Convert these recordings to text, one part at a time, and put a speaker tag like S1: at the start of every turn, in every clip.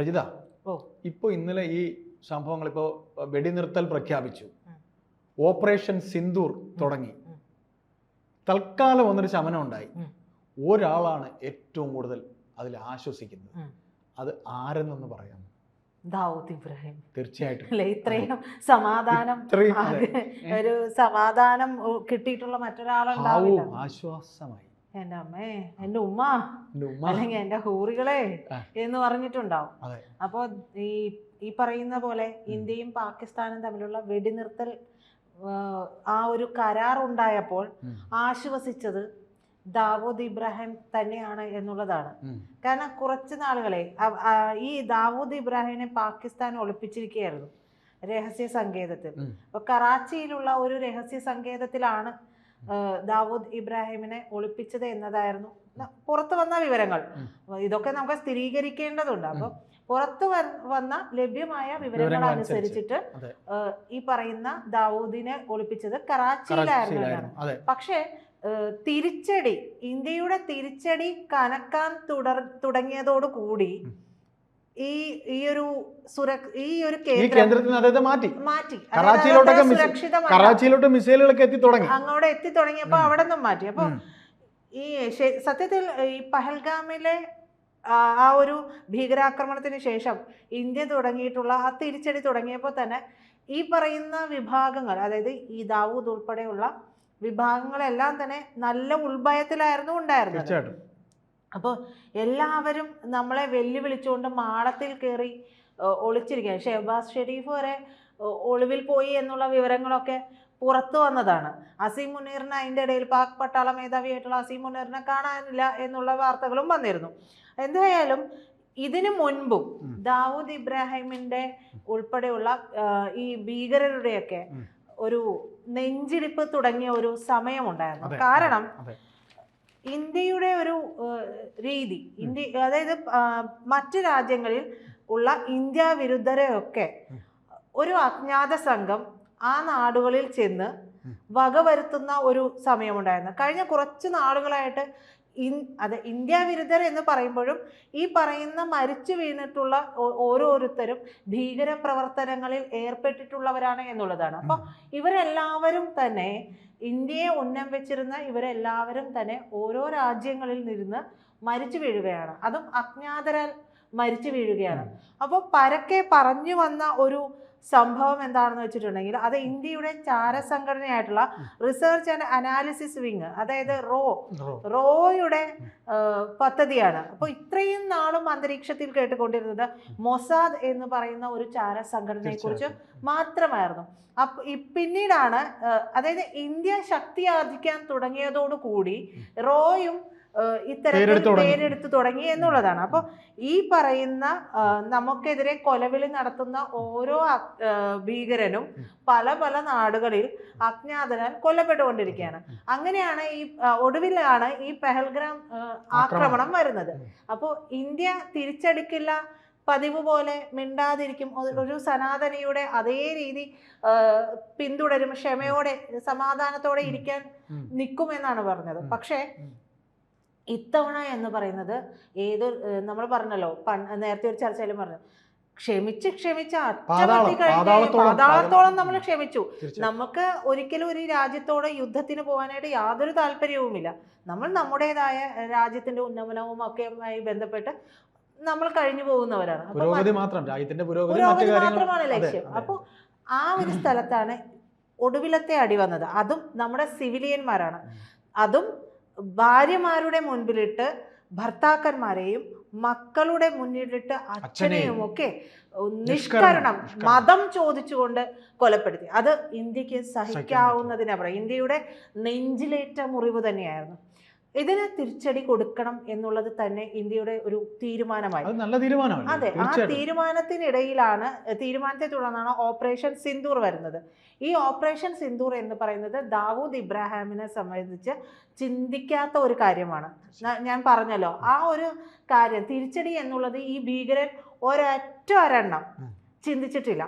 S1: രജിത. ഇപ്പോൾ ഇന്നലെ ഈ സംഭവങ്ങൾ ഇപ്പോൾ വെടിനിർത്തൽ പ്രഖ്യാപിച്ചു. ഓപ്പറേഷൻ സിന്ദൂർ തുടങ്ങി. തൽക്കാലം ഒന്നൊരു ശമനം ഉണ്ടായി. ഒരാളാണ് ഏറ്റവും കൂടുതൽ അതിൽ ആശ്വസിക്കുന്നത്. അത് ആരെന്നൊന്ന് പറയാം
S2: ദാവൂദ് ഇബ്രാഹിം.
S1: തീർച്ചയായിട്ടും.
S2: അല്ലെ ഇത്രയും സമാധാനം ഒരു സമാധാനം കിട്ടിയിട്ടുള്ള മറ്റൊരാളുണ്ടാവും
S1: ആശ്വാസമായി.
S2: എന്റെ അമ്മേ എന്റെ ഉമ്മ.
S1: എന്റെ ഉമ്മ.
S2: അല്ലെങ്കിൽ എന്റെ ഹൂറികളെ എന്ന് പറഞ്ഞിട്ടുണ്ടാവും. അപ്പോൾ ഈ ഈ പറയുന്ന പോലെ ഇന്ത്യയും പാകിസ്ഥാനും തമ്മിലുള്ള വെടിനിർത്തൽ ആ, ഒരു കരാർ ഉണ്ടായപ്പോൾ ആശ്വസിച്ചത് ദാവൂദ് ഇബ്രാഹിം തന്നെയാണ് എന്നുള്ളതാണ്. കാരണം കുറച്ച് നാളുകളെ ഈ ദാവൂദ് ഇബ്രാഹിമിനെ പാകിസ്ഥാൻ ഒളിപ്പിച്ചിരിക്കുകയായിരുന്നു രഹസ്യ സങ്കേതത്തിൽ. അപ്പൊ കറാച്ചിയിലുള്ള ഒരു രഹസ്യ സങ്കേതത്തിലാണ് ദാവൂദ് ഇബ്രാഹിമിനെ ഒളിപ്പിച്ചത് എന്നതായിരുന്നു. പുറത്തു വന്ന വിവരങ്ങൾ. ഇതൊക്കെ നമുക്ക് സ്ഥിരീകരിക്കേണ്ടതുണ്ട്. അപ്പൊ പുറത്തു വ- വന്ന ലഭ്യമായ വിവരങ്ങൾ അനുസരിച്ചിട്ട് ഈ പറയുന്ന ദാവൂദിനെ ഒളിപ്പിച്ചത് കറാച്ചിയിലായിരുന്നു. എന്നാണ് പക്ഷേ തിരിച്ചടി ഇന്ത്യയുടെ തിരിച്ചടി കനക്കാൻ തുടർ തുടങ്ങിയതോടുകൂടി. ഈ ഈ ഒരു ഈ ഒരു
S1: കേന്ദ്രത്തിൽ അദ്ദേഹത്തെ മാറ്റി. കറാച്ചിയിലോട്ടൊക്കെ കറാച്ചിയിലോട്ട് മിസൈലുകളൊക്കെ എത്തി തുടങ്ങി.
S2: അങ്ങോട്ട് എത്തി തുടങ്ങിയപ്പോ. അവിടെ നിന്നും മാറ്റി. അപ്പൊ ഈ സത്യത്തിൽ ഈ പഹൽഗാമിലെ ആ ഒരു ഭീകരാക്രമണത്തിന് ശേഷം ഇന്ത്യ തുടങ്ങിയിട്ടുള്ള ആ തിരിച്ചടി തുടങ്ങിയപ്പോൾ തന്നെ ഈ പറയുന്ന വിഭാഗങ്ങൾ അതായത് ഈ ദാവൂദ് ഉൾപ്പെടെയുള്ള വിഭാഗങ്ങളെല്ലാം തന്നെ നല്ല ഉൾഭയത്തിലായിരുന്നു ഉണ്ടായിരുന്നത്. അപ്പോൾ എല്ലാവരും നമ്മളെ വെല്ലുവിളിച്ചുകൊണ്ട് മാളത്തിൽ കയറി ഒളിച്ചിരിക്കുകയാണ്. ഷെഹബാസ് ഷെരീഫ് വരെ ഒളിവിൽ പോയി എന്നുള്ള വിവരങ്ങളൊക്കെ പുറത്തു വന്നതാണ്. അസീം മുനീറിന് അതിന്റെ ഇടയിൽ പാക് പട്ടാള മേധാവിയായിട്ടുള്ള അസീം മുനീറിനെ കാണാനില്ല എന്നുള്ള വാർത്തകളും വന്നിരുന്നു. എന്തായാലും ഇതിനു മുൻപും ദാവൂദ് ഇബ്രാഹിമിന്റെ ഉൾപ്പെടെയുള്ള ഈ ഭീകരരുടെയൊക്കെ. ഒരു നെഞ്ചിടിപ്പ് തുടങ്ങിയ ഒരു സമയമുണ്ടായിരുന്നു. കാരണം ഇന്ത്യയുടെ ഒരു രീതി. ഇന്ത്യ അതായത് മറ്റു രാജ്യങ്ങളിൽ ഉള്ള ഇന്ത്യ വിരുദ്ധരെയൊക്കെ ഒരു അജ്ഞാത സംഘം ആ നാടുകളിൽ ചെന്ന്. വകവരുത്തുന്ന ഒരു സമയമുണ്ടായിരുന്നു. കഴിഞ്ഞ കുറച്ച് നാളുകളായിട്ട് ഇൻ അതെ ഇന്ത്യ വിരുദ്ധർ എന്ന് പറയുമ്പോഴും ഈ പറയുന്ന മരിച്ചു വീണിട്ടുള്ള ഓരോരുത്തരും ഭീകര പ്രവർത്തനങ്ങളിൽ ഏർപ്പെട്ടിട്ടുള്ളവരാണ് എന്നുള്ളതാണ്. അപ്പോൾ ഇവരെല്ലാവരും തന്നെ ഇന്ത്യയെ ഉന്നം വെച്ചിരുന്ന ഇവരെല്ലാവരും തന്നെ ഓരോ രാജ്യങ്ങളിൽ നിന്ന് മരിച്ചു വീഴുകയാണ്. അതും അജ്ഞാതരാൽ മരിച്ചു വീഴുകയാണ്. അപ്പോൾ പരക്കെ പറഞ്ഞു വന്ന ഒരു സംഭവം എന്താണെന്ന് വെച്ചിട്ടുണ്ടെങ്കിൽ അത് ഇന്ത്യയുടെ ചാരസംഘടനയായിട്ടുള്ള റിസർച്ച് ആൻഡ് അനാലിസിസ് വിങ് അതായത് റോ. റോയുടെ പദ്ധതിയാണ്. അപ്പോൾ ഇത്രയും നാളും അന്തരീക്ഷത്തിൽ കേട്ടുകൊണ്ടിരുന്നത് മൊസാദ് എന്ന് പറയുന്ന ഒരു ചാരസംഘടനയെ കുറിച്ച് മാത്രമായിരുന്നു. അപ്പൊ പിന്നീടാണ് അതായത് ഇന്ത്യ ശക്തി ആർജിക്കാൻ തുടങ്ങിയതോടുകൂടി റോയും ഇത്തരത്തിൽ
S1: പേരെടുത്ത് തുടങ്ങി.
S2: എന്നുള്ളതാണ് അപ്പോൾ ഈ പറയുന്ന നമുക്കെതിരെ കൊലവിളി നടത്തുന്ന ഓരോ ഭീകരനും പല പല നാടുകളിൽ അജ്ഞാതനാൽ കൊല്ലപ്പെട്ടുകൊണ്ടിരിക്കുകയാണ് അങ്ങനെയാണ് ഈ ഒടുവിലാണ് ഈ പെഹൽഗ്രാം ആക്രമണം വരുന്നത്. അപ്പോൾ ഇന്ത്യ തിരിച്ചടിക്കില്ല പതിവ് പോലെ മിണ്ടാതിരിക്കും ഒരു- സനാതനയുടെ അതേ രീതി പിന്തുടരും ക്ഷമയോടെ സമാധാനത്തോടെ. ഇരിക്കാൻ. നിൽക്കുമെന്നാണ് പറഞ്ഞത് പക്ഷേ. ഇത്തവണ എന്ന് പറയുന്നത് ഏത് നമ്മൾ പറഞ്ഞല്ലോ നേരത്തെ ഒരു ചർച്ചയിലും പറഞ്ഞു. ക്ഷമിച്ച് ക്ഷമിച്ച്
S1: പാതാളത്തോളം,
S2: നമ്മൾ ക്ഷമിച്ചു. നമുക്ക് ഒരിക്കലും ഒരു രാജ്യത്തോടെ യുദ്ധത്തിന് പോകാനായിട്ട് യാതൊരു താല്പര്യവുമില്ല. നമ്മൾ നമ്മുടേതായ രാജ്യത്തിന്റെ ഉന്നമനവും ഒക്കെയുമായി ബന്ധപ്പെട്ട് നമ്മൾ കഴിഞ്ഞു പോകുന്നവരാണ്.
S1: പുരോഗതി
S2: മാത്രമാണ് ലക്ഷ്യം.
S1: അപ്പൊ
S2: അപ്പോൾ ആ ഒരു സ്ഥലത്താണ് ഒടുവിലത്തെ അടി വന്നത് അതും നമ്മുടെ സിവിലിയന്മാരാണ്. അതും ഭാര്യമാരുടെ മുൻപിലിട്ട് ഭർത്താക്കന്മാരെയും മക്കളുടെ മുന്നിലിട്ട് അച്ഛനെയും ഒക്കെ നിഷ്കരണം. മതം ചോദിച്ചുകൊണ്ട് കൊലപ്പെടുത്തി. അത് ഇന്ത്യയ്ക്ക് സഹിക്കാവുന്നതിനപ്പുറം ഇന്ത്യയുടെ നെഞ്ചിലേറ്റ മുറിവ് തന്നെയായിരുന്നു. ഇതിന് തിരിച്ചടി കൊടുക്കണം എന്നുള്ളത് തന്നെ ഇന്ത്യയുടെ ഒരു തീരുമാനമായി.
S1: അത് നല്ല തീരുമാനമാണ്
S2: അതെ ആ തീരുമാനത്തിനിടയിലാണ് തീരുമാനത്തെ തുടർന്നാണ് ഓപ്പറേഷൻ സിന്ദൂർ വരുന്നത്. ഈ ഓപ്പറേഷൻ സിന്ദൂർ എന്ന് പറയുന്നത് ദാവൂദ് ഇബ്രാഹാമിനെ സംബന്ധിച്ച് ചിന്തിക്കാത്ത ഒരു കാര്യമാണ്. ഞാൻ പറഞ്ഞല്ലോ ആ ഒരു കാര്യം തിരിച്ചടി എന്നുള്ളത് ഈ ഭീകരൻ ഒരൊറ്റ ഒരെണ്ണം ചിന്തിച്ചിട്ടില്ല.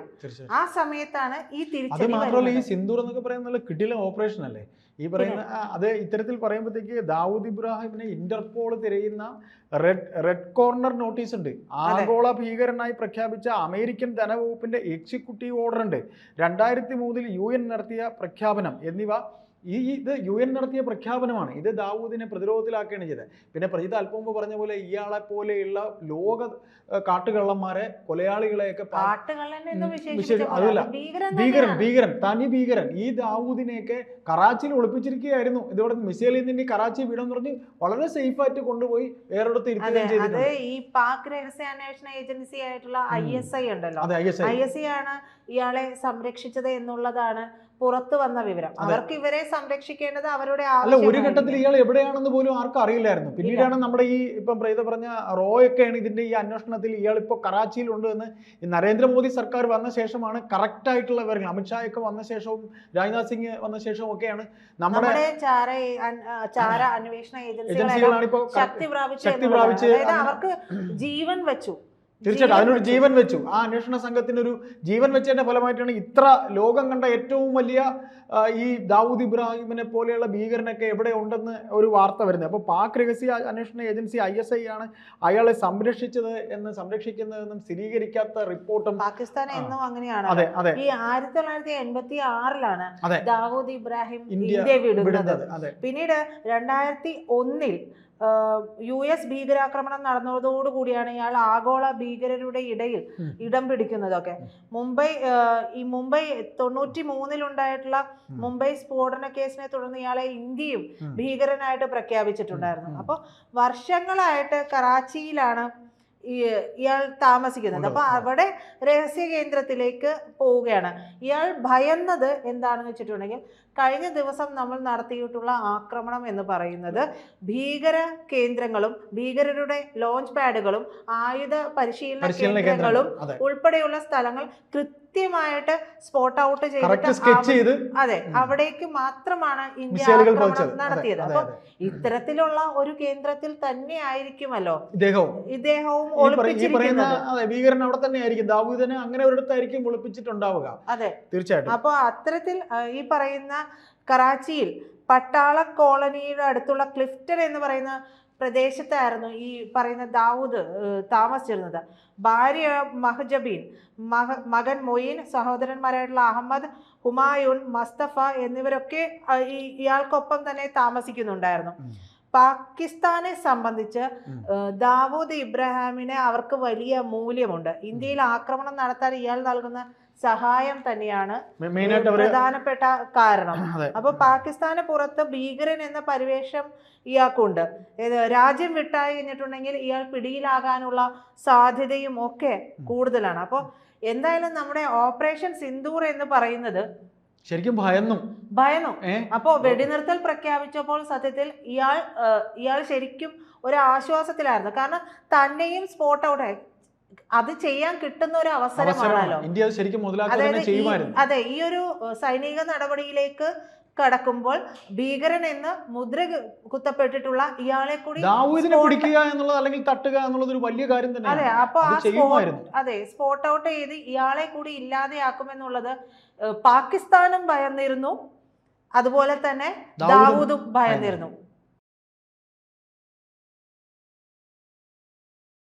S2: ആ സമയത്താണ് ഈ തിരിച്ചടി
S1: മാത്രമല്ല ഈ സിന്ദൂർ എന്നൊക്കെ പറയുന്നത് കിടില ഓപ്പറേഷൻ അല്ലേ ഈ പറയുന്ന അത് ഇത്തരത്തിൽ പറയുമ്പോഴത്തേക്ക് ദാവൂദ് ഇബ്രാഹിമിനെ ഇന്റർപോൾ തിരയുന്ന റെഡ് റെഡ് കോർണർ നോട്ടീസ് ഉണ്ട്. ആഗോള ഭീകരനായി പ്രഖ്യാപിച്ച അമേരിക്കൻ ധനവകുപ്പിന്റെ എക്സിക്യൂട്ടീവ് ഓർഡർ ഉണ്ട്. രണ്ടായിരത്തി മൂന്നിൽ യു എൻ നടത്തിയ പ്രഖ്യാപനം എന്നിവ ഈ ഇത് യു എൻ നടത്തിയ പ്രഖ്യാപനമാണ്. ഇത് ദാവൂദിനെ പ്രതിരോധത്തിലാക്കുകയാണ് ചെയ്തത്. പിന്നെ പ്രജിത് അല്പം മുമ്പ് പറഞ്ഞ പോലെ ഇയാളെ പോലെയുള്ള ലോക കാട്ടുകള്ളന്മാരെ കൊലയാളികളെയൊക്കെ അതല്ല.
S2: ഭീകരൻ
S1: ഭീകരൻ തനി ഭീകരൻ. ഈ ദാവൂദിനെയൊക്കെ കറാച്ചിയിൽ ഒളിപ്പിച്ചിരിക്കുകയായിരുന്നു. ഇതോടെ മിസൈലിൽ നിന്ന് കറാച്ചി വീടെന്ന് പറഞ്ഞ് വളരെ സേഫ് ആയിട്ട് കൊണ്ടുപോയി വേറെടുത്ത്
S2: അത്
S1: ചെയ്തിട്ടുണ്ട്.
S2: ഈ പാക് രഹസ്യാന്വേഷണ ഏജൻസി ആയിട്ടുള്ള ഐ എസ് ഐ ഉണ്ടല്ലോ.
S1: ഐ എസ്
S2: ഐ ആണ് ഇയാളെ സംരക്ഷിച്ചത് എന്നുള്ളതാണ് പുറത്തു വന്ന വിവരം. അവർക്ക് ഇവരെ സംരക്ഷിക്കേണ്ടത് അവരുടെ
S1: അല്ല ഒരു ഘട്ടത്തിൽ ഇയാൾ എവിടെയാണെന്ന് പോലും ആർക്കും അറിയില്ലായിരുന്നു. പിന്നീടാണ് നമ്മുടെ ഈ ഇപ്പം പ്രീത പറഞ്ഞ റോയൊക്കെയാണ് ഇതിന്റെ ഈ അന്വേഷണത്തിൽ ഇയാൾ ഇപ്പോൾ കറാച്ചിയിലുണ്ട് എന്ന് നരേന്ദ്രമോദി സർക്കാർ വന്ന ശേഷമാണ് കറക്റ്റ് ആയിട്ടുള്ള വിവരങ്ങൾ. അമിത്ഷായൊക്കെ വന്ന ശേഷവും രാജ്നാഥ് സിംഗ് വന്ന ശേഷവും ഒക്കെയാണ് നമ്മുടെ
S2: ചാര അന്വേഷണ
S1: ഏജൻസികളാണ്
S2: ശക്തി പ്രാപിച്ചു അവർക്ക് ജീവൻ വെച്ചു.
S1: തീർച്ചയായിട്ടും. അതിനൊരു. ജീവൻ വെച്ചു. ആ അന്വേഷണ സംഘത്തിനൊരു ജീവൻ വെച്ചതിന്റെ ഫലമായിട്ടാണ് ഇത്ര ലോകം കണ്ട ഏറ്റവും വലിയ ഈ ദാവൂദ് ഇബ്രാഹിമിനെ പോലെയുള്ള ഭീകരനൊക്കെ എവിടെ ഉണ്ടെന്ന് ഒരു വാർത്ത വരുന്നത്. അപ്പോൾ പാക് രഹസ്യ അന്വേഷണ ഏജൻസി ഐ എസ് ഐ ആണ് അയാളെ സംരക്ഷിച്ചത് എന്ന് സംരക്ഷിക്കുന്നതെന്നും സ്ഥിരീകരിക്കാത്ത റിപ്പോർട്ടും
S2: പാകിസ്ഥാൻ. എന്നും അങ്ങനെയാണ്?
S1: അതെ അതെ.
S2: ഈ ആയിരത്തി തൊള്ളായിരത്തി എൺപത്തി ആറിലാണ് ദാവൂദ് ഇബ്രാഹിം
S1: ഇന്ത്യ
S2: വിടുന്നത്. പിന്നീട് രണ്ടായിരത്തി ഒന്നിൽ യു എസ് ഭീകരാക്രമണം നടന്നതോടുകൂടിയാണ് ഇയാൾ ആഗോള ഭീകരരുടെ ഇടയിൽ. ഇടം പിടിക്കുന്നതൊക്കെ. മുംബൈ ഈ മുംബൈ തൊണ്ണൂറ്റി മൂന്നിലുണ്ടായിട്ടുള്ള. മുംബൈ സ്ഫോടന കേസിനെ തുടർന്ന് ഇയാളെ ഇന്ത്യയും ഭീകരനായിട്ട് പ്രഖ്യാപിച്ചിട്ടുണ്ടായിരുന്നു. അപ്പോൾ വർഷങ്ങളായിട്ട് കറാച്ചിയിലാണ് ഇയാൾ താമസിക്കുന്നത്. അപ്പൊ അവിടെ രഹസ്യ കേന്ദ്രത്തിലേക്ക് പോവുകയാണ്. ഇയാൾ ഭയന്നത് എന്താണെന്ന് വെച്ചിട്ടുണ്ടെങ്കിൽ കഴിഞ്ഞ ദിവസം നമ്മൾ നടത്തിയിട്ടുള്ള ആക്രമണം എന്ന് പറയുന്നത് ഭീകര കേന്ദ്രങ്ങളും ഭീകരരുടെ ലോഞ്ച് പാഡുകളും ആയുധ പരിശീലന കേന്ദ്രങ്ങളും ഉൾപ്പെടെയുള്ള സ്ഥലങ്ങൾ കൃത്യമായിട്ട് സ്പോട്ട് ഔട്ട് ചെയ്തിട്ട്
S1: ചെയ്ത്
S2: അതെ. അവിടേക്ക് മാത്രമാണ് ഇന്ത്യ ആക്രമണം നടത്തിയത്. അപ്പൊ ഇത്തരത്തിലുള്ള ഒരു കേന്ദ്രത്തിൽ തന്നെ ആയിരിക്കുമല്ലോ.
S1: ഇദ്ദേഹവും.
S2: ഇദ്ദേഹവും
S1: ഭീകരൻ അവിടെ തന്നെ ആയിരിക്കും. ദാവൂദിനെ അങ്ങനെ ഒരിടത്തായിരിക്കും ഒളിപ്പിച്ചിട്ടുണ്ടാവുക.
S2: അതെ.
S1: തീർച്ചയായിട്ടും.
S2: അപ്പോൾ അത്തരത്തിൽ ഈ പറയുന്ന കറാച്ചിയിൽ പട്ടാള കോളനിയുടെ അടുത്തുള്ള ക്ലിഫ്റ്റൺ എന്ന് പറയുന്ന പ്രദേശത്തായിരുന്നു ഈ പറയുന്ന ദാവൂദ് താമസിച്ചിരുന്നത്. ഭാര്യ മഹജബീൻ മഹ മകൻ മൊയ്ൻ സഹോദരന്മാരായിട്ടുള്ള അഹമ്മദ് ഹുമായുൻ മസ്തഫ എന്നിവരൊക്കെ ഈ ഇയാൾക്കൊപ്പം തന്നെ താമസിക്കുന്നുണ്ടായിരുന്നു. പാകിസ്ഥാനെ സംബന്ധിച്ച് ദാവൂദ് ഇബ്രാഹിമിന് അവർക്ക് വലിയ മൂല്യമുണ്ട്. ഇന്ത്യയിൽ ആക്രമണം നടത്താൻ ഇയാൾ നൽകുന്ന സഹായം തന്നെയാണ് പ്രധാനപ്പെട്ട കാരണം. അപ്പൊ പാകിസ്ഥാന് പുറത്ത് ഭീകരൻ എന്ന പരിവേഷം ഇയാൾക്കുണ്ട്. രാജ്യം വിട്ടായി കഴിഞ്ഞിട്ടുണ്ടെങ്കിൽ ഇയാൾ പിടിയിലാകാനുള്ള സാധ്യതയും ഒക്കെ കൂടുതലാണ്. അപ്പോൾ എന്തായാലും നമ്മുടെ ഓപ്പറേഷൻ സിന്ദൂർ എന്ന് പറയുന്നത്
S1: ശരിക്കും ഭയന്നു.
S2: ഭയന്നു. അപ്പോ വെടിനിർത്തൽ പ്രഖ്യാപിച്ചപ്പോൾ സത്യത്തിൽ ഇയാൾ ഇയാൾ ശരിക്കും ഒരു ആശ്വാസത്തിലായിരുന്നു. കാരണം തന്നെയും സ്പോട്ട് ഔട്ട് അത് ചെയ്യാൻ കിട്ടുന്ന ഒരു അവസരമാണല്ലോ.
S1: അവസരമാണ്. ഇന്ത്യ ശരിക്കും ചെയ്യുമായിരുന്നു.
S2: അതെ ഈ ഒരു സൈനിക നടപടിയിലേക്ക് കടക്കുമ്പോൾ ഭീകരൻ എന്ന് മുദ്ര കുത്തപ്പെട്ടിട്ടുള്ള ഇയാളെ കൂടി
S1: പിടിക്കുക എന്നുള്ളത് അല്ലെങ്കിൽ തട്ടുക എന്നുള്ളത് ഒരു വലിയ കാര്യം
S2: അതെ
S1: തന്നെയാണ്
S2: അപ്പൊ ആ
S1: അത്
S2: സ്പോട്ട് അതെ ഔട്ട് ചെയ്ത് ഇയാളെ കൂടി ഇല്ലാതെയാക്കുമെന്നുള്ളത് പാകിസ്ഥാനും ഭയന്നിരുന്നു. അതുപോലെ തന്നെ ദാവൂദും ഭയന്നിരുന്നു.